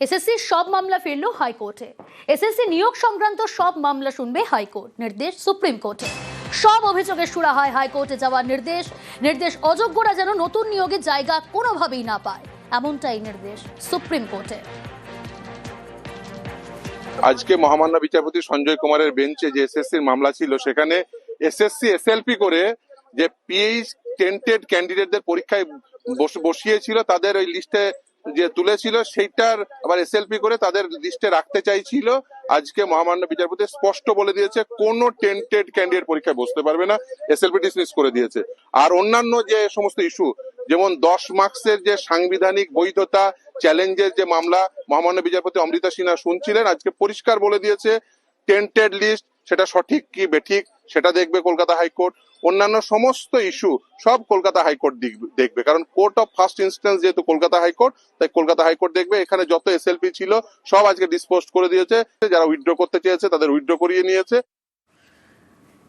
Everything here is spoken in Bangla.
এসএসসির সব মামলা ফিরল হাইকোর্টে। এসএসসি নিয়োগ সংক্রান্ত সব মামলা শুনবে হাইকোর্ট। নির্দেশ সুপ্রিম কোর্টে। সব অভিযোগের সুরা হয় হাইকোর্টে যাওয়ার নির্দেশ। নির্দেশ অযোগ্যরা যেন নতুন নিয়োগের জায়গা কোনোভাবেই না পায়। এমনটাই নির্দেশ সুপ্রিম কোর্টে। আজকে মহামান্য বিচারপতি সঞ্জয় কুমারের বেঞ্চে যে এসএসসির মামলা ছিল, সেখানে এসএসসি, এসএলপি করে যে পিএইচ টেন্টেড ক্যান্ডিডেটদের পরীক্ষায় বস- বসিয়েছিল, তাদের ওই লিস্টে যে তুলেছিল সেইটার আবার এসএলপি করে তাদের লিস্টে রাখতে চাইছিল। আজকে মহামান্য বিচারপতি স্পষ্ট বলে দিয়েছে, কোন টেন্টেড ক্যান্ডিডেট পরীক্ষায় বসতে পারবে না এসএলপি ডিসমিস করে দিয়েছে। আর অন্যান্য যে সমস্ত ইস্যু যেমন দশ মার্কসের যে সাংবিধানিক বৈধতা চ্যালেঞ্জের যে মামলা, মহামান্য বিচারপতি অমৃতা সিনহা শুনছিলেন, আজকে পরিষ্কার বলে দিয়েছে, টেন্টেড লিস্ট সেটা সঠিক কি বেঠিক সেটা দেখবে কলকাতা হাইকোর্ট। অন্যান্য সমস্ত ইস্যু সব কলকাতা হাইকোর্ট দেখবে। কারণ কোর্ট অফ ফার্স্ট ইনস্টেন্স যেহেতু কলকাতা হাইকোর্ট, তাই কলকাতা হাইকোর্ট দেখবে এখানে যত এসএলপি ছিল সব আজকে ডিসপোজ করে দিয়েছে। যারা উইথড্র করতে চেয়েছে তাদের উইথড্র করিয়ে নিয়েছে।